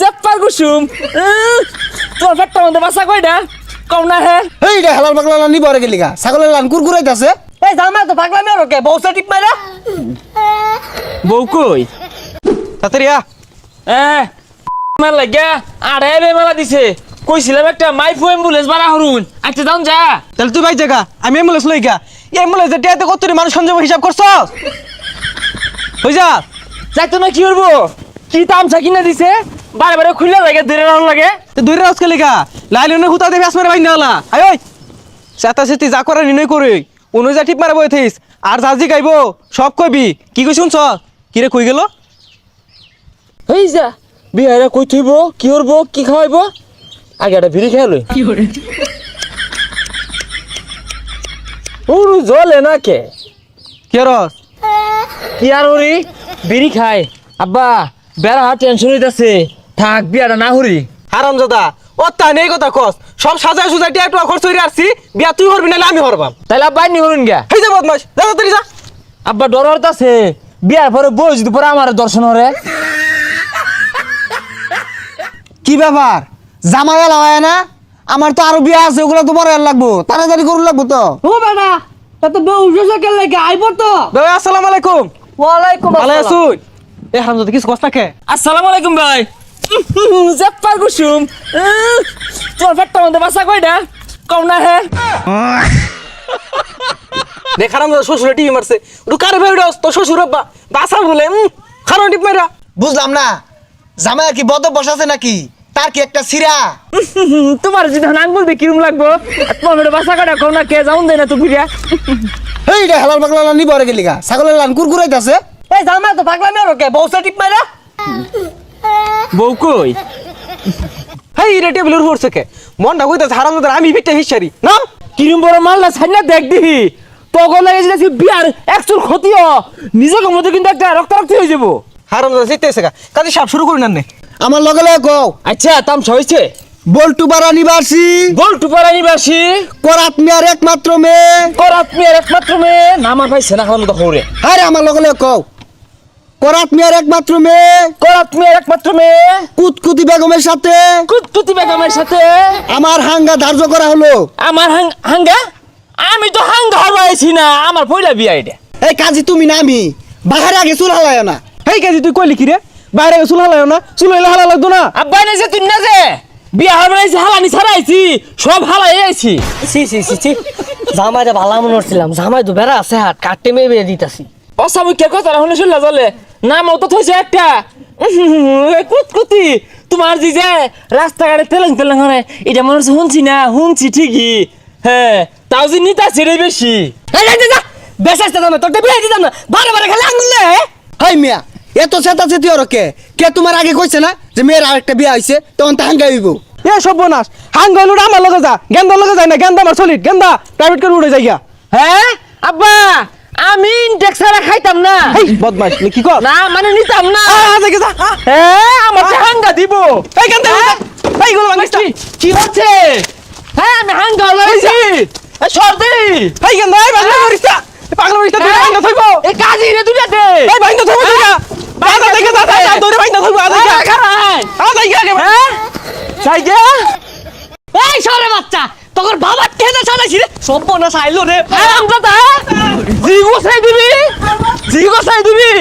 জেপ্পার কুসুম। তোর পেটটা মধ্যে বাসা কয়টা কম না হে? এই রে হালাল পাগলা নি বরে গেলিগা ছাগলের লান কুরকুরাইতাছে এই জামাই তো পাগলামি আর কে বউসা টিপ মাইরা বউ কই? তাড়াতাড়ি আ এ মেলা লাগিয়া আড়াই বে মেলা দিছে কইছিলাম একটা মাইফু অ্যাম্বুলেন্স বাড়া হরুন আচ্ছা যাও যা। তাহলে তুই ভাই জায়গা আমি এমএলএস লই গা। যে টিয়াতে কত মানুষ সঞ্জয় হিসাব করছ হই যা। যাইতো না কি করব কি তামছা কিনা দিছে? বারে বারে খুলে লাগে ধরে রাখা লাগে। তো দূরে রাজ খেলে গা লাইলনে হুতা দেবে আসমারে ভাই নালা। আয় ওই। সেতা সেতি যা করে নিনই করে অনুযা টিপ মারা বই থইস আর জাজি গাইবো সব কইবি। কি কই শুনছ? কি রে কই গেল? এই যা বিহারে কই থইব? কি করব কি খাওয়াইবো? আগে একটা ভিড়ি খেয়াল ওরু জলে না কে কি রস কি আর হরি? বিড়ি খায়। আব্বা বেড়া হাত টেনশন হইতাছে। থাক বিয়াটা না হরি। হারাম দাদা ও তা নেই কথা কস। সব সাজায় সুজায় টিয়া টুয়া খরচ হইরে আসছি বিয়া তুই করবি নাহলে আমি হরবাম। তাহলে আব্বা নি হরুন গা হেই যা বদমাস যা তাড়াতাড়ি যা। আব্বা ডর হইতাছে বিয়ার পরে বই যদি পরে আমার দর্শন হরে। কি ব্যাপার? জামাই হয় না? আমার তো আরও বিয়া আছে ওগুলো তো বড় লাগবো। তাড়াতাড়ি করু লাগবো তো। ও বেটা তা তো বউ উঠেছে কে লাগে আইব তো। ভাই আসসালামু আলাইকুম। ওয়ালাইকুম ভালো আসসালাম। আছুন এ হারাম দাদা কিছু কষ্ট থাকে আসসালামু আলাইকুম ভাই। জেপ্পার কুসুম। উম, তোর পেটটা মধ্যে বাসা কয়টা কম না হে। দেখ হারাম দাদা শ্বশুরে টিভি মারছে ওটু কারে ভাই উঠাস তোর শ্বশুর আব্বা বাসা বলে খারাপ টিপ মাইরা বুঝলাম না। জামাই কি বদ বসাছে নাকি? তার কি একটা সিরা তোমার যদি আঙ্গুল দিয়ে কিরম লাগবো আর তোমার বাসা কয়টা কম না কে যাউন দেয় না তো ফিরিয়া এই রে হালাল পাগলা নি বরে গেলিগা ছাগলের লান কুরকুরাইতাছে এই জামাই তো পাগলামি আর কে বউসা টিপ মাইরা বউ কই? হেই রে টেবিলের উপর থেকে। মনটা কইতাছে হারাম দাদা আমি বিটটা হিসারি। না কিরম বড় মাল্লা ছাড়না দেখ দিহি। তখন লাগে যেটা বিয়ার একচুর ক্ষতিও। নিজেকে মধ্যে কিন্তু একটা রক্ত রক্ত হয়ে যাব। হারাম দাদা গা। কাজে সাপ শুরু করি না নে। আমার লগে লগে কও। আচ্ছা তামসা হয়েছে বল্টু পাড়া নিবাসী। বল টুপারা নিবাসী? করাত মিয়ার একমাত্র মেয়ে। করাত মেয়ের একমাত্র মেয়ে? নামার ভাই সেনা খাওয়ার মতো হরে আরে আমার লগে লগে কও। করাত মিয়ার একমাত্র মেয়ে। করাত মেয়ের একমাত্র মেয়ে। কুতকুতি বেগমের সাথে। কুতকুতি বেগমের সাথে। আমার হাঙ্গা ধার্য করা হলো। আমার হাং- হাঙ্গা? আমি তো হাঙ্গা হবাইছি না আমার পয়লা বিয়া এটা। এই কাজী তুমি না আমি। বাহারে আগে চুল হালায় না। হেই কাজে তুই কইলি কি রে? বাইরে চুল হালায় না চুল হইলে হালা লাগতো না। আব্বা না যে তুই না যে বিয়া হবাইছি হালানি ছাড়াইছি সব হালাই আইছি। সি সি সি সি জামাই রে ভালো মনে করছিলাম জামাই তো বেড়া আছে হাত কাটতে মেয়ে বেয়ে দিতাছি। অসামুখ্য কথা শুনে শুনলা চলে নাম তো থইছে একটা। কুতকুতি। তোমার যে যে রাস্তাঘাটে তেলেং তেলেং হয় এটা মনে হচ্ছে শুনছি না শুনছি ঠিকই। হ্যাঁ তাও যে নিতা ছেড়ে বেশি। আসতে দামে তোর বিয়ে দিতাম না। বারে বারে খালি আঙুল লে হাই মিয়া এত চেতা চেতি ওর কে? কে তোমার আগে কইছে না যে মেয়ের আরেকটা বিয়ে হইছে তখন তো হাঙ্গা হইব? এ সর্বনাশ। হাং গেল আমার লগে যা। গেন্দা লগে যায় না গেন্দা আমার সলিড গেন্দা। প্রাইভেট করে উড়ে যাইয়া হ্যাঁ? আব্বা! আমি ইনটেক্স ছাড়া খাইতাম না। হেই বদমাশ কি কর না মানে নিতাম না। আ যা। আ, হ্যাঁ আমার হাঙ্গা দিব। এই গেন্দা হ্যাঁ? এই গুলো ভাঙিস কি- হচ্ছে? হ্যাঁ আমি হাঙ্গা হলাইছি সর্দি। এই গেন্দা এই পাগলা এই তুই ভাঙনা থইবো এই কাজী রে দুটাতে এই ভাঙনা থইবো তুই দাদা দেখে যা যা থইবো আ দেখে আ দেখে আগে। হ্যাঁ? যাই গে। এই সরে বাচ্চা। তোর বাবা কেন চালাইছি রে। সব না চাইলো রে আরাম দাদা জি দিবি জিগো সাই দিবি